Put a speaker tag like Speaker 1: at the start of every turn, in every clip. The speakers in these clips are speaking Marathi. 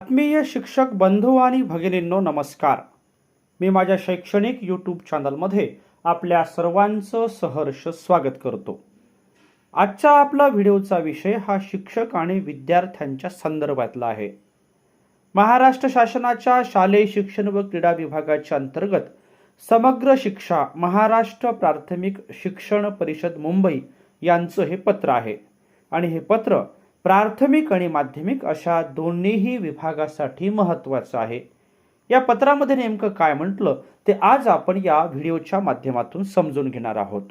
Speaker 1: आत्मीय शिक्षक बंधू आणि भगिनींनो नमस्कार. मी माझ्या शैक्षणिक यूट्यूब चॅनलमध्ये आपल्या सर्वांचं सहर्ष स्वागत करतो. आजचा आपला व्हिडिओचा विषय हा शिक्षक आणि विद्यार्थ्यांच्या संदर्भातला आहे. महाराष्ट्र शासनाच्या शालेय शिक्षण व क्रीडा विभागाच्या अंतर्गत समग्र शिक्षा महाराष्ट्र प्राथमिक शिक्षण परिषद मुंबई यांचं हे पत्र आहे. आणि हे पत्र प्राथमिक आणि माध्यमिक अशा दोन्हीही विभागासाठी महत्त्वाचं आहे. या पत्रामध्ये नेमकं काय म्हटलं ते आज आपण या व्हिडिओच्या माध्यमातून समजून घेणार आहोत.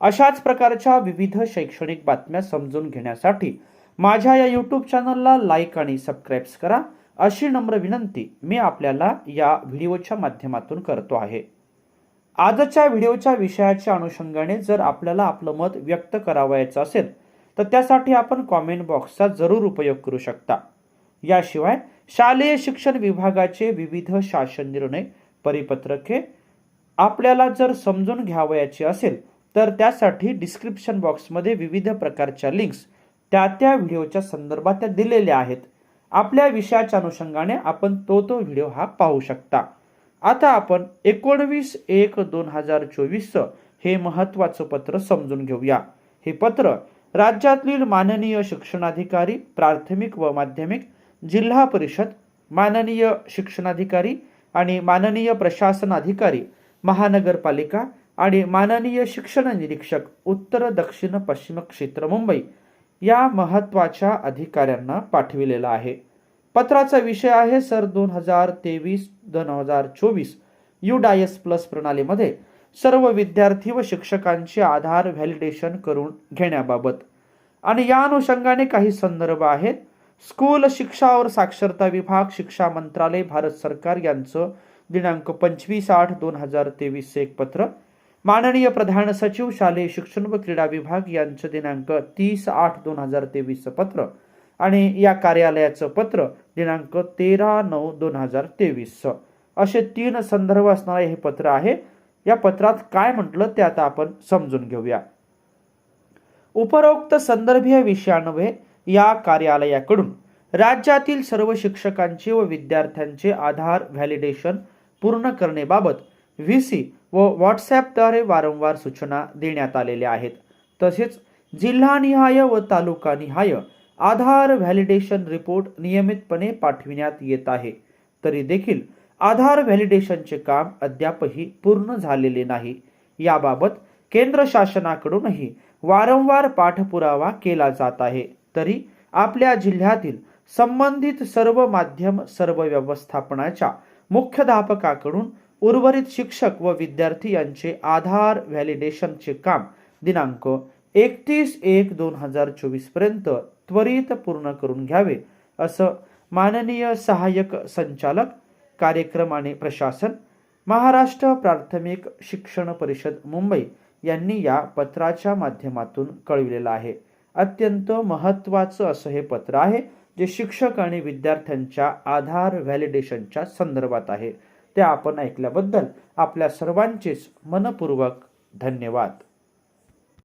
Speaker 1: अशाच प्रकारच्या विविध शैक्षणिक बातम्या समजून घेण्यासाठी माझ्या या यूट्यूब चॅनलला लाईक आणि सबस्क्राईब्स करा. अशी नम्र विनंती मी आपल्याला या व्हिडिओच्या माध्यमातून करतो आहे. आजच्या व्हिडिओच्या विषयाच्या अनुषंगाने जर आपल्याला आपलं मत व्यक्त करावयाचं असेल तर त्यासाठी आपण कॉमेंट बॉक्सचा जरूर उपयोग करू शकता. याशिवाय शालेय शिक्षण विभागाचे विविध शासन निर्णय परिपत्रके आपल्याला जर समजून घ्यावयाची असेल तर त्यासाठी डिस्क्रिप्शन बॉक्समध्ये विविध प्रकारच्या लिंक्स त्या त्या व्हिडिओच्या संदर्भात त्या दिलेल्या आहेत. आपल्या विषयाच्या अनुषंगाने आपण तो तो व्हिडिओ हा पाहू शकता. आता आपण एकोणवीस एक दोन हजार चोवीसचं हे महत्त्वाचं पत्र समजून घेऊया. हे पत्र राज्यातील माननीय शिक्षणाधिकारी प्राथमिक व माध्यमिक जिल्हा परिषद माननीय शिक्षणाधिकारी आणि माननीय प्रशासन अधिकारी महानगरपालिका आणि माननीय शिक्षण निरीक्षक उत्तर दक्षिण पश्चिम क्षेत्र मुंबई या महत्त्वाच्या अधिकाऱ्यांना पाठविलेला आहे. पत्राचा विषय आहे सर दोन हजार तेवीस दोन हजार चोवीस यू डायस प्लस प्रणालीमध्ये सर्व विद्यार्थी व शिक्षकांचे आधार व्हॅलिडेशन करून घेण्याबाबत. आणि या अनुषंगाने काही संदर्भ आहेत. स्कूल शिक्षा और साक्षरता विभाग शिक्षा मंत्रालय भारत सरकार यांचं दिनांक पंचवीस आठ दोन हजार तेवीसचे एक पत्र. माननीय प्रधान सचिव शालेय शिक्षण व क्रीडा विभाग यांचं दिनांक तीस आठ दोन हजार तेवीसचं पत्र. आणि या कार्यालयाचं पत्र दिनांक तेरा नऊ दोन हजार तेवीसचं. असे तीन संदर्भ असणारे हे पत्र आहे. या पत्रात काय म्हटलं ते आता आपण समजून घेऊया. उपरोक्त संदर्भीय विषयान्वये या कार्यालयाकडून राज्यातील सर्व शिक्षकांचे व विद्यार्थ्यांचे आधार व्हॅलिडेशन पूर्ण करण्याबाबत व्ही सी व व्हॉट्सॲपद्वारे वारंवार सूचना देण्यात आलेल्या आहेत. तसेच जिल्हानिहाय व तालुकानिहाय आधार व्हॅलिडेशन रिपोर्ट नियमितपणे पाठविण्यात येत आहे. तरी देखील आधार व्हॅलिडेशनचे काम अद्यापही पूर्ण झालेले नाही. याबाबत केंद्र शासनाकडूनही वारंवार पाठपुरावा केला जात आहे. तरी आपल्या जिल्ह्यातील संबंधित सर्व माध्यम सर्व व्यवस्थापनाच्या मुख्याध्यापकाकडून उर्वरित शिक्षक व विद्यार्थी यांचे आधार व्हॅलिडेशनचे काम दिनांक एकतीस एक दोन हजार चोवीसपर्यंत त्वरित पूर्ण करून घ्यावे असं माननीय सहाय्यक संचालक कार्यक्रम आणि प्रशासन महाराष्ट्र प्राथमिक शिक्षण परिषद मुंबई यांनी या पत्राच्या माध्यमातून कळविलेलं आहे. अत्यंत महत्त्वाचं असं हे पत्र आहे जे शिक्षक आणि विद्यार्थ्यांच्या आधार व्हॅलिडेशनच्या संदर्भात आहे. ते आपण ऐकल्याबद्दल आपल्या सर्वांचेच मनपूर्वक धन्यवाद.